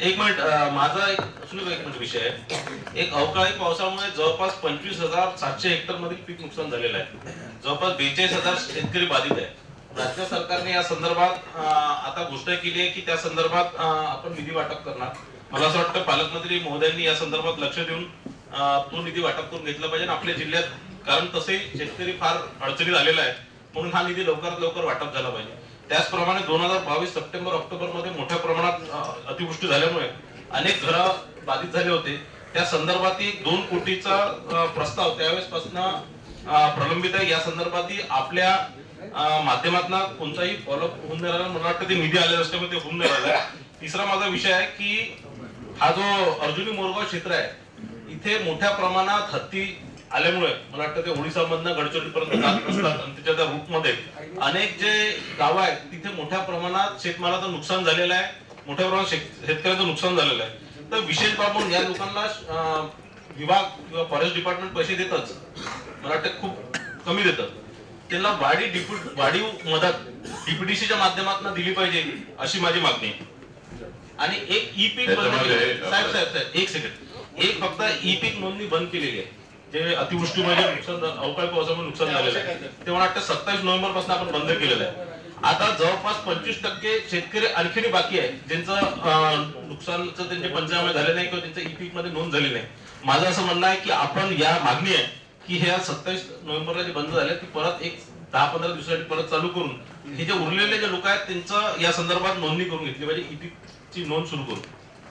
एक मिनिट माझा एक सुनील एक मिनिट विषय आहे. एक अवकाळी पावसामुळे जवळपास पंचवीस हजार सातशे हेक्टरमध्ये पीक नुकसान झालेलं आहे. जवळपास बेचाळीस हजार शेतकरी बाधित आहे. राज्य सरकारने या संदर्भात आता घोषणा केली आहे की त्या संदर्भात आपण निधी वाटप करणार. मला असं वाटतं पालकमंत्री महोदयांनी या संदर्भात लक्ष देऊन तो निधी वाटप करून घेतला पाहिजे आपल्या जिल्ह्यात कारण तसे शेतकरी फार अडचणीत आलेला आहे म्हणून हा निधी लवकरात लवकर वाटप झाला पाहिजे. त्याचप्रमाणे दोन हजार बावीस सप्टेंबर ऑक्टोबरमध्ये मोठ्या प्रमाणात अतिवृष्टी झाल्यामुळे अनेक घर बाधित झाले होते. त्या संदर्भात दोन कोटीचा प्रस्ताव त्यावेळेस पासून प्रलंबित आहे. या संदर्भात आपल्या माध्यमातून कोणताही फॉलोअप होऊन नाही राहिला. मला वाटतं ते निधी आले असल्यामुळे ते होऊन नाही राहिलं. तिसरा माझा विषय आहे की हा जो अर्जुनी मोरगाव क्षेत्र आहे इथे मोठ्या प्रमाणात हत्ती आल्यामुळे मला वाटतं ते ओडिसा मधनं गडचिरोलीपर्यंत जात असतात आणि त्याच्या त्या रूटमध्ये अनेक जे गावं आहेत तिथे मोठ्या प्रमाणात शेतमालाचं नुकसान झालेलं आहे. मोठ्या प्रमाणात शेत- शेतकऱ्याचं नुकसान झालेलं आहे. तर विशेष बाब म्हणून या लोकांना विभाग किंवा फॉरेस्ट डिपार्टमेंट पैसे देतच. मला वाटतं खूप कमी देतात. त्यांना वाढी डिप्युट वाढीव मदत डीपीडीसीच्या माध्यमातून दिली पाहिजे अशी माझी मागणी आहे. आणि एक ई पीक साहेब साहेब साहेब एक सेकंड एक फक्त ई पीक नोंदणी बंद केलेली आहे. जे अतिवृष्टीमुळे जे नुकसान अवकाळी पावसामुळे नुकसान झालेलं आहे. ते मला वाटतं सत्तावीस नोव्हेंबरपासून आपण बंद केलेलं आहे. आता जवळपास पंचवीस टक्के शेतकरी आणखीन बाकी आहे. ज्यांचं नुकसानचं त्यांचे पंचनामे झाले नाही किंवा त्यांचं ई मध्ये नोंद झाली नाही. माझं असं म्हणणं आहे की आपण या मागणी आहे की ह्या सत्तावीस नोव्हेंबरला जे बंद झाले ती परत एक दहा पंधरा दिवसासाठी परत चालू करून हे जे उरलेले जे लोक आहेत त्यांचं या संदर्भात नोंदणी करून घेतली पाहिजे ई पीकची नोंद सुरू करू